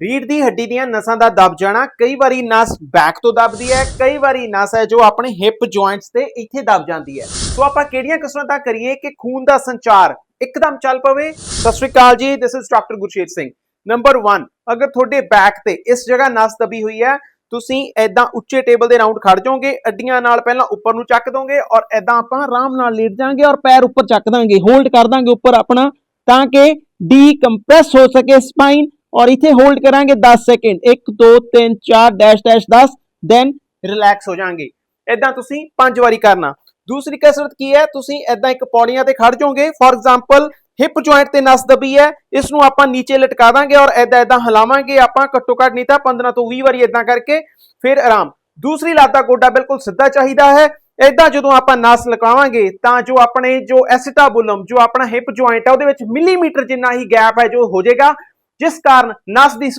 ਰੀੜ ਦੀ ਹੱਡੀ ਦੀਆਂ ਨਸਾਂ ਦਾ ਦਬ ਜਾਣਾ, ਕਈ ਵਾਰੀ ਨਸ ਬੈਕ ਤੋਂ ਦਬਦੀ ਹੈ, ਕਈ ਵਾਰੀ ਨਸ ਹੈ ਜੋ ਆਪਣੇ ਹਿਪ ਜੁਆਇੰਟਸ ਤੇ ਇੱਥੇ ਦਬ ਜਾਂਦੀ ਹੈ। ਸੋ ਆਪਾਂ ਕਿਹੜੀਆਂ ਕਸਰਤਾਂ ਕਰੀਏ ਕਿ ਖੂਨ ਦਾ ਸੰਚਾਰ ਇੱਕਦਮ ਚੱਲ ਪਵੇ? Sat Sri Akal ji this is doctor Gursher Singh. Number 1 ਅਗਰ ਤੁਹਾਡੇ ਬੈਕ ਤੇ ਇਸ ਜਗ੍ਹਾ ਨਸ ਦਬੀ ਹੋਈ ਹੈ, ਤੁਸੀਂ ਐਦਾਂ ਉੱਚੇ ਟੇਬਲ ਦੇ ਰਾਉਂਡ ਖੜ ਜਾਓਗੇ ਅੱਡੀਆਂ ਨਾਲ ਪਹਿਲਾਂ ਉੱਪਰ ਨੂੰ ਚੱਕ ਦੋਗੇ ਔਰ ਐਦਾਂ ਆਪਾਂ ਆਰਾਮ ਨਾਲ ਲੇਟ ਜਾਾਂਗੇ ਔਰ ਪੈਰ ਉੱਪਰ ਚੱਕ ਦਾਂਗੇ। ਹੋਲਡ ਕਰ ਦਾਂਗੇ ਉੱਪਰ ਆਪਣਾ, ਤਾਂ ਕਿ ਡੀਕੰਪਰੈਸ ਹੋ ਸਕੇ ਸਪਾਈਨ ਔਰ ਇੱਥੇ ਹੋਲਡ ਕਰਾਂਗੇ 10 second 1 2 3 4 dash dash 10 then relax ਹੋ ਜਾਾਂਗੇ ਐਦਾਂ ਤੁਸੀਂ ਪੰਜ ਵਾਰੀ ਕਰਨਾ। ਦੂਸਰੀ ਕਸਰਤ ਕੀ ਹੈ? ਤੁਸੀਂ ਐਦਾਂ ਇੱਕ ਪੌੜੀਆਂ ਤੇ ਖੜ ਜਾਓਗੇ। ਫੋਰ ਐਗਜ਼ਾਮਪਲ ਹਿਪ ਜੁਆਇੰਟ ਤੇ ਨਸ ਦਬੀ ਹੈ। ਇਸ ਨੂੰ ਆਪਾਂ ਨੀਚੇ ਲਟਕਾ ਦਾਂਗੇ ਔਰ ਐਦਾਂ ਐਦਾਂ ਹਿਲਾਵਾਂਗੇ ਆਪਾਂ ਘੱਟੋ ਘੱਟ ਨਹੀਂ ਤਾਂ 15 ਤੋਂ 20 ਵਾਰੀ ਐਦਾਂ ਕਰਕੇ ਫਿਰ ਆਰਾਮ। ਦੂਸਰੀ ਲੱਤ ਗੋਡਾ ਬਿਲਕੁਲ ਸਿੱਧਾ ਚਾਹੀਦਾ ਹੈ। ਐਦਾਂ ਜਦੋਂ ਆਪਾਂ ਨਸ ਲਗਾਵਾਂਗੇ ਤਾਂ ਜੋ ਆਪਣੇ ਜੋ ਐਸੀਟਾਬੁਲਮ ਜੋ ਆਪਣਾ ਹਿਪ ਜੁਆਇੰਟ ਹੈ ਉਹਦੇ ਵਿੱਚ ਮਿਲੀਮੀਟਰ ਜਿੰਨਾ ਹੀ ਗੈਪ ਹੈ ਜੋ ਹੋ ਜਾਏਗਾ ਜਿਸ ਕਾਰਨ ਨਸ ਦੀ